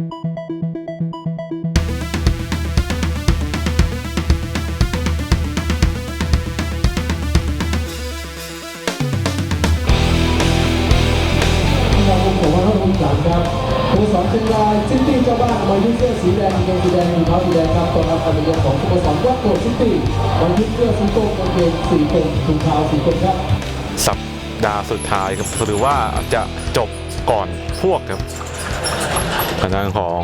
เราผมว่าต้องสามครับผู้สอนเชียงรายซิตี้เจ้าบ้านมายึดเสื้อสีแดงกางเกงสีแดงรองเท้าสีแดงครับตอนรับการเยือนของสโมสรวัดโกซิตี้มายึดเสื้อสีส้มกางเกงสีกรมถุงเท้าสีกรมครับสัปดาห์สุดท้ายครับหรือว่าจะจบก่อนพวกครับ ทางด้านของ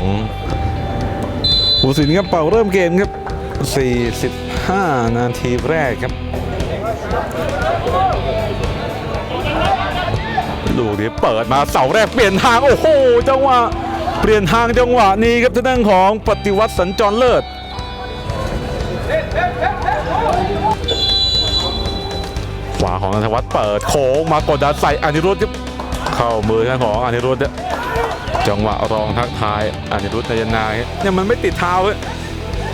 ผู้สินครับเป่าเริ่มเกมครับ 45 นาทีแรกครับลูกนี้เปิดมาเสาแรกเปลี่ยนทางโอ้โหจังหวะเปลี่ยนทางจังหวะนี้ครับทางด้านของปฏิวัติสัญจรเลิศขวาของนันทวัฒน์เปิดโค้งมากดดันใส่อานิรุธครับเข้ามือทางของอานิรุธเนี่ย จังหวะรองทักทายอานิรุธยนายเนี่ยมันไม่ติดเท้าเว้ย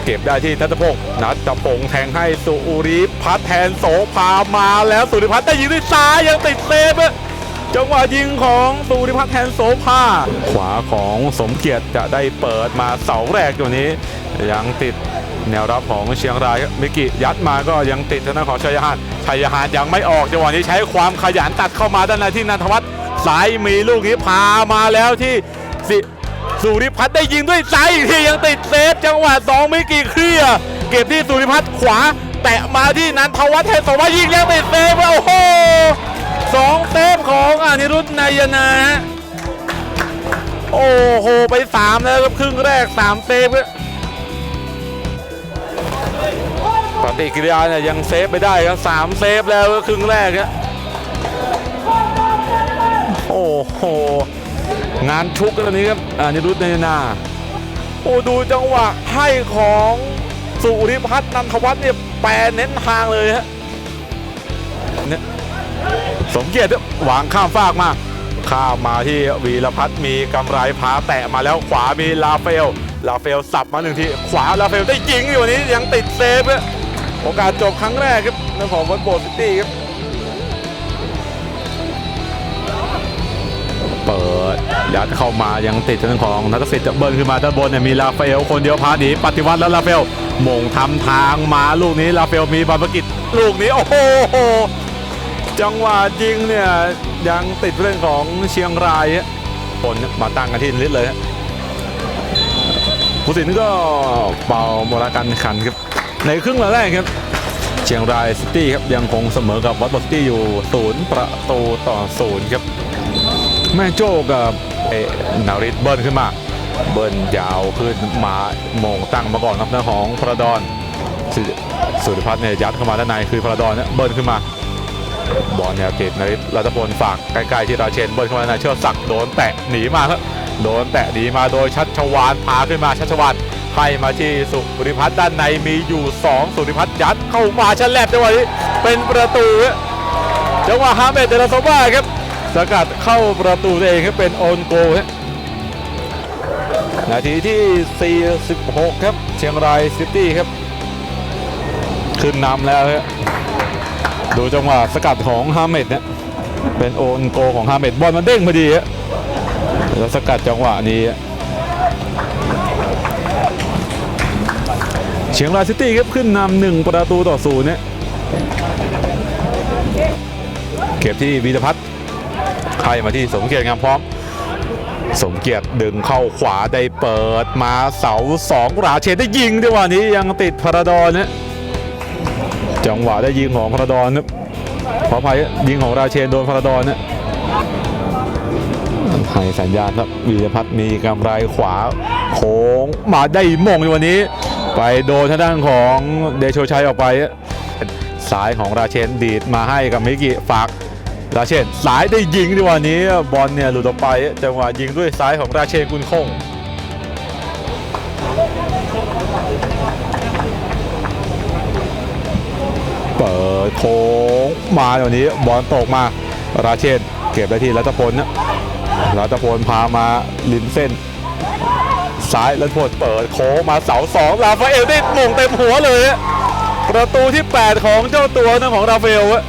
เก็บได้ที่นัทพงศ์นัทพงศ์แทงให้สุริพัฒน์แทนโสภามาแล้วสุริพัฒน์ได้ยิงด้วยซ้ายยังติดเซฟจังหวะยิงของสุริพัฒน์แทนโสภาขวาของสมเกียรติจะได้เปิดมาเสาแรกตัวนี้ ยังติดแนวรับของเชียงรายมิกิยัดมาก็ยังติดทางด้านของชัยฮานชัยฮานยังไม่ออกจังหวะนี้ใช้ความขยันตัดเข้ามาด้านในที่นันทวัฒน์สายมีลูกนี้พามาแล้วที่ สิสุริพัฒน์ได้ยิงด้วยซ้ายอีกทียังติดเซฟจังหวะสองมิกิเคลียเก็บที่สุริพัฒน์ขวา แตะมาที่นันทวัฒน์แทนสวัสดิ์ยิงยังติดเซฟโอ้โหสองเซฟของอนิรุธนายนาฮะโอ้โหไปสามแล้วครับครึ่งแรกสามเซฟครับปฏิกิริยาเนี่ยยังเซฟไปได้ครับสามเซฟแล้วครึ่งแรกครับโอ้โห งานชุกกันตอนนี้ครับอานิรุธเนยนาโอ้ดูจังหวะให้ของสุริพัฒน์นันทวัฒน์เนี่ยแปรเน้นทางเลยฮะเนี่ยสมเกียรติวางข้ามฟากมา ข้ามมาที่วีรพัฒน์มีกำไรพาแตะมาแล้วขวามีลาเฟล ลาเฟลสับมาหนึ่งที ขวาลาเฟลได้ยิงอยู่นี้ยังติดเซฟโอกาสจบครั้งแรกครับในของวัดโบซิตี้ครับ เปิด ยัดเข้ามายังติดทางของนัทสิทธิ์จะเบิร์นขึ้นมาด้านบนเนี่ยมีลาเฟลคนเดียวพาหนีปฏิวัติแล้วลาเฟลมงทำทางมาลูกนี้ลาเฟลมีบอลประกิจลูกนี้โอ้โหจังหวะยิงเนี่ยยังติดเรื่องของเชียงรายฮะคนมาตั้งกันที่นิดเลยผู้สินก็เป่าโมรากันขันครับในครึ่งแรกครับเชียงรายซิตี้ครับยังคงเสมอกับวัดบอสตี้อยู่ศูนย์ประตูต่อศูนย์ครับ แม่โจ้กับเอนาริตเบิ้ลขึ้นมา เบิ้ลยาวขึ้นมาโมงตั้งมาก่อนครับหน้าของพระดอนสุสุริพัฒน์เนี่ยยัดเข้ามาด้านในคือพระดอนเนี่ยเบิ้ลขึ้นมาบอลเนี่ยติดนาริตรัตพลฝากใกล้ๆที่ราเชนเบิ้ลเข้ามาในเชือกสักโดนแตะหนีมาครับโดนแตะหนีมาโดยชัชวานพาขึ้นมาชัชวานให้มาที่สุริพัฒน์ด้านในมีอยู่ 2 สุริพัฒน์ยัดเข้ามาชันแลบจังหวะนี้เป็นประตูจังหวะฮาเมดเดลโซบ้าครับ สกัดเข้าประตูตัวเองครับเป็นโอนโกลครับนาทีที่ 46 ครับ เชียงรายซิตี้ครับ ขึ้นนำแล้วครับดูจังหวะสกัดของฮาเมดเนี่ยเป็นโอนโกของฮาเมดบอลมันเด้งพอดีฮะแล้วสกัดจังหวะนี้ เชียงรายซิตี้ครับขึ้นนำหนึ่งประตูต่อศูนย์เนี่ยเก็บที่วีรพัฒน์ ไข่มาที่สมเกียรติงามพร้อม สมเกียรติดึงเข้าขวาได้เปิดมาเสาสองราเชนได้ยิงด้วยวันนี้ยังติดพระดอนนะจังหวะได้ยิงของพระดอนนะขออภัยยิงของราเชนโดนพระดอนนะให้สัญญาณครับวีรพัฒน์มีกำไรขวาโค้งมาได้มงในวันนี้ ไปโดนทางด้านของเดโชชัยออกไปซ้ายของราเชนดีดมาให้กับมิกิฝาก ราเชนสายได้ยิงในวันนี้บอลเนี่ยหลุดออกไปจังหวะยิงด้วยซ้ายของราเชนกุนคงเปิดโค้งมาในวันนี้บอลตกมาราเชนเก็บได้ที่รัตพลนะรัตพลพามาลิมเส้นซ้ายรัตพลเปิดโค้งมาเสาสองราฟาเอลได้มงเต็มหัวเลย ประตูที่ 8 ของเจ้าตัวนะของราฟาเอลอะ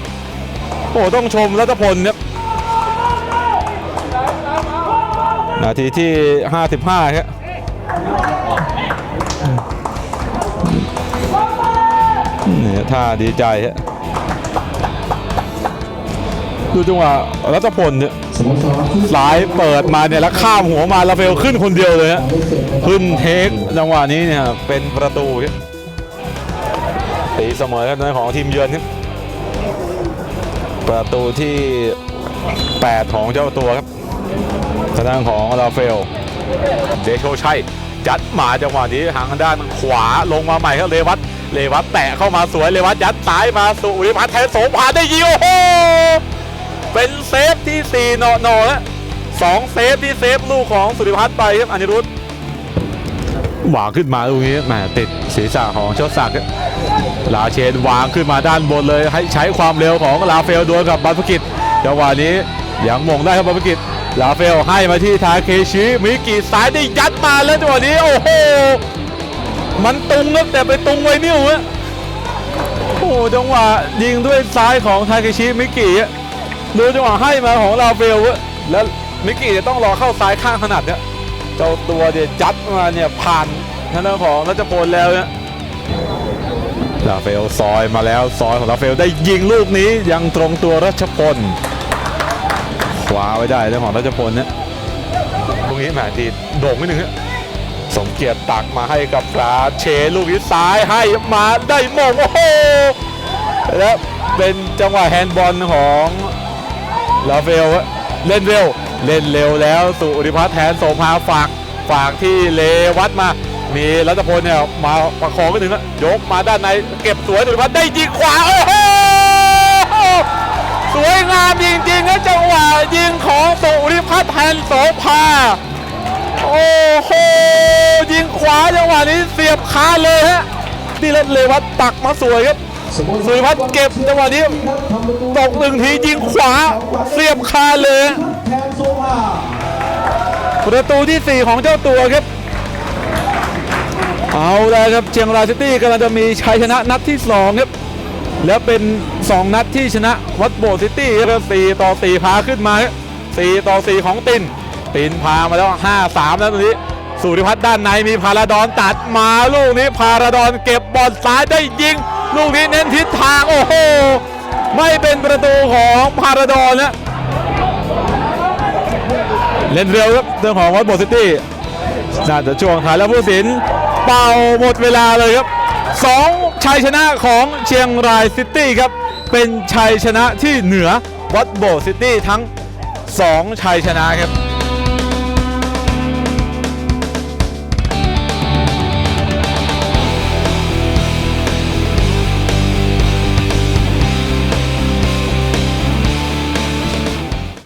โอ้ต้องชมรัตพลครับนาทีที่ 55 ครับนี่ท่าดีใจฮะดูจังหวะรัตพลเนี่ยสายเปิดมาเนี่ยแล้วข้ามหัวมาลาเฟลขึ้นคนเดียวเลยฮะขึ้นเทคจังหวะนี้เนี่ยเป็นประตูครับตีเสมอในของทีมเยือนครับ ประตูที่ 8 ของเจ้าตัวครับทางด้านของลาเฟล เดโชชัยยัดมาจังหวะนี้ทางด้านขวาลงมาใหม่ครับเลวัตเลวัตแตะเข้ามาสวยเลวัตยัดซ้ายมาสุริพัฒน์แทนโสภาได้ยิงโอ้โหเป็นเซฟที่4เนาะเนาะแล้วสองเซฟที่เซฟลูกของสุริพัฒน์ไปครับอนิรุตวาขึ้นมาตรงนี้แหมติดศีรษะของเจ้าศักดิ์ ลาเชนวางขึ้นมาด้านบนเลยให้ใช้ความเร็วของลาเฟลดวลกับบาร์ฟกิจจังหวะนี้ยังมงได้ครับบาร์ฟกิจลาเฟลให้มาที่ทาเคชิมิกิซ้ายได้ยัดมาแล้วจังหวะนี้โอ้โหมันตุงครับแต่ไปตุงไว้นิ้วฮะโอ้จังหวะยิงด้วยซ้ายของทาเคชิมิกิดูจังหวะให้มาของลาเฟลอะแล้วมิกิจะต้องรอเข้าซ้ายข้างขนาดเนี้ยเจ้าตัวเดี๋ยวจัดมาเนี่ยผ่านทางด้านของรัชพลแล้วเนี่ย ลาเฟลซอยมาแล้วซอยของลาเฟลได้ยิงลูกนี้ยังตรงตัวรัชพลคว้าไว้ได้เรื่องของรัชพลเนี่ยตรงนี้แหมทีโด่งนิดนึงฮะสมเกียรติตักมาให้กับราเชลูกนี้ซ้ายให้มาได้มงโอ้โหและเป็นจังหวะแฮนด์บอลของลาเฟลเล่นเร็ว เล่นเร็วแล้วสุริพัฒน์แทนโสภาฝากฝากที่เลวัตมา มีรัตพลเนี่ยมาประคองไปถึงแล้วยกมาด้านในเก็บสวยสุริพัฒน์ได้ยิงขวาโอ้โหสวยงามจริงๆนะจังหวะยิงของสุริพัฒน์แทนโสภาโอ้โหยิงขวาจังหวะนี้เสียบคาเลยฮะนี่แล้วเลวัตตักมาสวยครับสุริพัฒน์เก็บจังหวะนี้ตกหนึ่งทียิงขวาเสียบคาเลยแทนโซภาประตูที่ 4 ของเจ้าตัวครับ เอาแล้วครับเชียงรายซิตี้กำลังจะมีชัยชนะนัดที่2ครับแล้วเป็น 2 นัดที่ชนะวัดโบสถ์ซิตี้ครับ4ต่อ 4 พาขึ้นมาครับ4ต่อ 4 ของตินตินพามาแล้ว 5-3 แล้วตรงนี้สุริพัฒน์ด้านในมีพาราดอนตัดมาลูกนี้พาราดอนเก็บบอลซ้ายได้ยิง ลูกนี้เน้นทิศทาง โอ้โห ไม่เป็นประตูของพาราดอนนะเล่นเร็วครับเรื่องของวัดโบสซิตี้น่าจะช่วงท้ายแล้วผู้สิน เป่าหมดเวลาเลยครับสองชัยชนะของเชียงรายซิตี้ครับ เป็นชัยชนะที่เหนือวัดโบซิตี้ทั้ง 2 ชัยชนะครับ